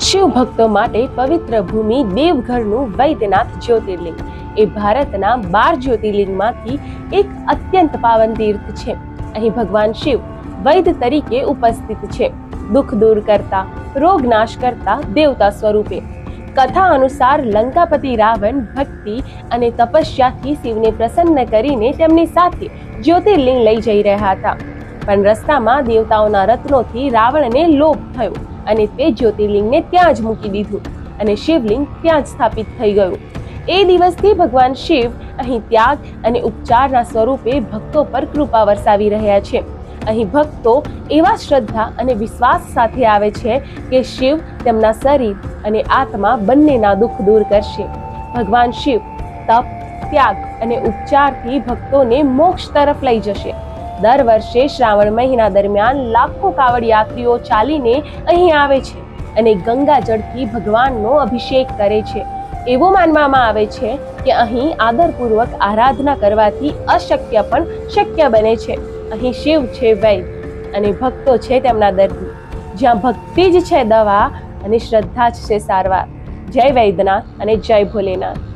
શિવ ભક્તો માટે પવિત્ર ભૂમિ દેવઘરનું વૈદ્યનાથ જ્યોતિર્લિંગ. એ ભારતના બાર જ્યોતિર્લિંગમાંથી એક અત્યંત પાવન તીર્થ છે. અહીં ભગવાન શિવ વૈદ્ય તરીકે ઉપસ્થિત છે. દુઃખ દૂર કરતા, રોગ નાશ કરતા દેવતા સ્વરૂપે. કથા અનુસાર લંકાપતિ રાવણ ભક્તિ અને તપસ્યાથી શિવને પ્રસન્ન કરીને તેમની સાથે જ્યોતિર્લિંગ લઈ જઈ રહ્યા હતા. પણ રસ્તામાં દેવતાઓના રત્નોથી રાવણને લોભ થયો. અને તે જ્યોતિર્લિંગને ત્યાં જ મૂકી દીધું અને શિવલિંગ ત્યાં જ સ્થાપિત થઈ ગયું. એ દિવસથી ભગવાન શિવ અહીં ત્યાગ અને ઉપચારના સ્વરૂપે ભક્તો પર કૃપા વરસાવી રહ્યા છે. અહીં ભક્તો એવા શ્રદ્ધા અને વિશ્વાસ સાથે આવે છે કે શિવ તેમના શરીર અને આત્મા બંનેના દુઃખ દૂર કરશે. ભગવાન શિવ તપ, ત્યાગ અને ઉપચારથી ભક્તોને મોક્ષ તરફ લઈ જશે. દર વર્ષે શ્રાવણ મહિના દરમિયાન લાખો કાવડ યાત્રીઓ ચાલીને અહીં આવે છે અને ગંગા જળથી ભગવાનનો અભિષેક કરે છે. એવું માનવામાં આવે છે કે અહીં આદરપૂર્વક આરાધના કરવાથી અશક્ય પણ શક્ય બને છે. અહીં શિવ છે વૈદ અને ભક્તો છે તેમના દર્દી. જ્યાં ભક્તિ જ છે દવા અને શ્રદ્ધા જ છે સારવાર. જય વૈદ્યનાથ અને જય ભોલેનાથ.